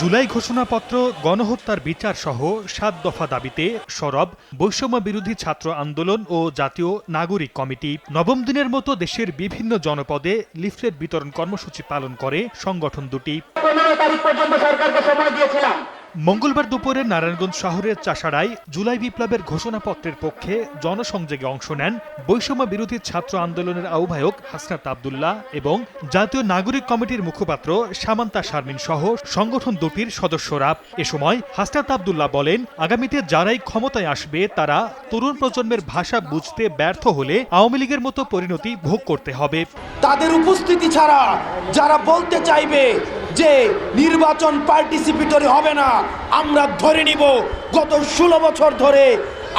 জুলাই ঘোষণাপত্র, গণহত্যার বিচার সহ সাত দফা দাবিতে সরব বৈষম্য বিরোধী ছাত্র আন্দোলন ও জাতীয় নাগরিক কমিটি। নবম দিনের মতো দেশের বিভিন্ন জনপদে লিফলেট বিতরণ কর্মসূচি পালন করে সংগঠন দুটি। পনেরো তারিখ পর্যন্ত সরকারকে সময় দিয়েছিলাম। মঙ্গলবার দুপুরে নারায়ণগঞ্জ শহরের চাষাড়ায় জুলাই বিপ্লবের ঘোষণাপত্রের পক্ষে জনসংযোগে অংশ নেন বৈষম্য বিরোধী ছাত্র আন্দোলনের আহ্বায়ক হাসনাত আবদুল্লাহ এবং জাতীয় নাগরিক কমিটির মুখপাত্র সামান্তা শারমিন সহ সংগঠন দুটির সদস্যরা। এ সময় হাসনাত আবদুল্লাহ বলেন, আগামীতে যারাই ক্ষমতায় আসবে, তারা তরুণ প্রজন্মের ভাষা বুঝতে ব্যর্থ হলে আওয়ামী লীগের মতো পরিণতি ভোগ করতে হবে। তাদের উপস্থিতি ছাড়া যারা বলতে চাইবে যে নির্বাচন পার্টিসিপেটরি হবে না আমরা ধরে নিব গত ষোলো বছর ধরে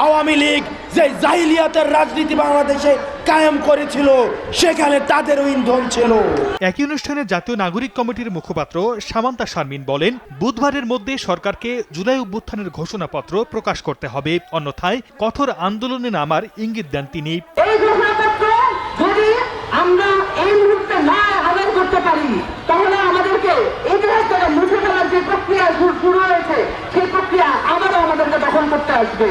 আওয়ামী লীগ যে জাহিলিয়াতের রাজনীতি বাংলাদেশে কায়েম করেছিল সেখানে তাদেরও ইন্ধন ছিল। একই অনুষ্ঠানে জাতীয় নাগরিক কমিটির মুখপাত্র সামান্তা শারমিন বলেন বুধবারের মধ্যে সরকারকে জুলাই অভ্যুত্থানের ঘোষণাপত্র প্রকাশ করতে হবে। অন্যথায় কঠোর আন্দোলনে নামার ইঙ্গিত দেন তিনি। এই ঘোষণাপত্র যদি আমরা এই মুহূর্তে না আদায় করতে পারি আসবে।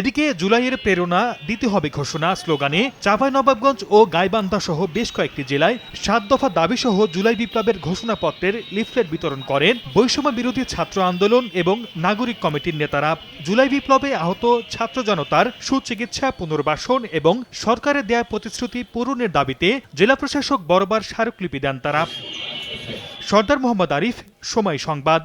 এদিকে জুলাইয়ের প্রেরণা দিতে হবে ঘোষণা স্লোগানে, চাঁপাই নবাবগঞ্জ ও গাইবান্ধা সহ বেশ কয়েকটি জেলায় সাত দফা দাবি সহ জুলাই বিপ্লবের ঘোষণাপত্রের লিফলেট বিতরণ করেন বৈষম্য বিরোধী ছাত্র আন্দোলন এবং নাগরিক কমিটির নেতারা। জুলাই বিপ্লবে আহত ছাত্র জনতার সুচিকিৎসা, পুনর্বাসন এবং সরকারের দেয়া প্রতিশ্রুতি পূরণের দাবিতে জেলা প্রশাসক বরাবর স্মারকলিপি দেন তারা। সর্দার মোহাম্মদ আরিফ, সময় সংবাদ।